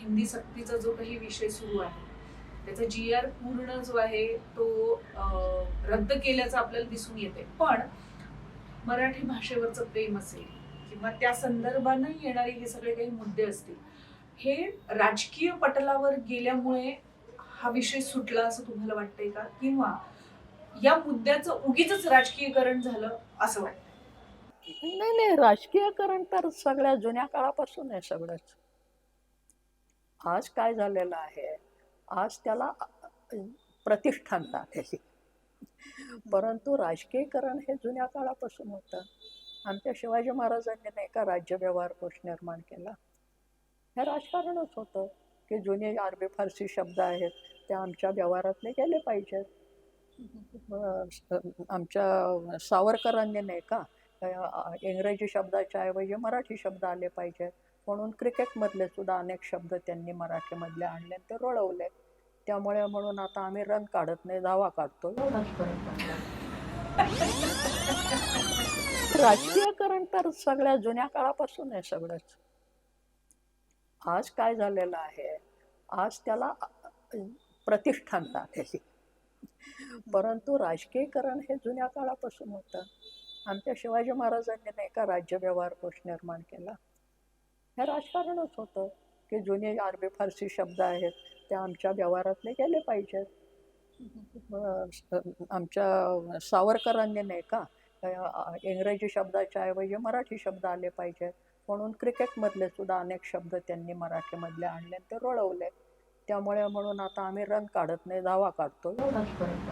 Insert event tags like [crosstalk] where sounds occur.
हिंदी सक्तीचा जो काही विषय सुरू आहे त्याचा जी आर पूर्ण जो आहे तो रद्द केल्याचं आपल्याला दिसून येते पण मराठी भाषेवरचं प्रेम असेल किंवा त्या संदर्भानं येणारे हे सगळे काही मुद्दे असतील हे राजकीय पटलावर गेल्यामुळे हा विषय सुटला असं तुम्हाला वाटतंय का? किंवा या मुद्द्याचं उगीच राजकीयकरण झालं असं वाटतं नाही नाही राजकीयकरण तर सगळ्या जुन्या काळापासून आहे सगळंच. आज काय झालेलं आहे? आज त्याला प्रतिष्ठान आहे. परंतु राजकीयकरण हे जुन्या काळापासून होतं. आमच्या शिवाजी महाराजांनी नाही का राज्य व्यवहार कोश निर्माण केला? हे राजकारणच होतं की जुने अरबी फारसी शब्द आहेत ते आमच्या व्यवहारातले गेले पाहिजेत. आमच्या सावरकरांनी नाही का इंग्रजी शब्दाच्या ऐवजी मराठी शब्द आले पाहिजेत म्हणून क्रिकेटमधले सुद्धा अनेक शब्द त्यांनी मराठीमधले आणले आणि ते रुळवले त्यामुळे म्हणून आता आम्ही रन काढत नाही धावा काढतो. [laughs] राजकीयकरण तर सगळ्या जुन्या काळापासून आहे सगळंच. आज काय झालेलं आहे? आज त्याला प्रतिष्ठान आहे. परंतु राजकीयकरण हे जुन्या काळापासून होतं. आमच्या शिवाजी महाराजांनी नाही का राज्य व्यवहार कोश निर्माण केला? हे राजकारणच होतं की जुने अरबी फारसी शब्द आहेत ते आमच्या व्यवहारातले गेले पाहिजेत. आमच्या सावरकरांनी नाही का इंग्रजी शब्दाच्या ऐवजी मराठी शब्द आले पाहिजेत. म्हणून क्रिकेटमधले सुद्धा अनेक शब्द त्यांनी मराठीमधले आणले आणि ते रोळवले त्यामुळे म्हणून आता आम्ही रन काढत नाही धावा काढतो एवढाच फरक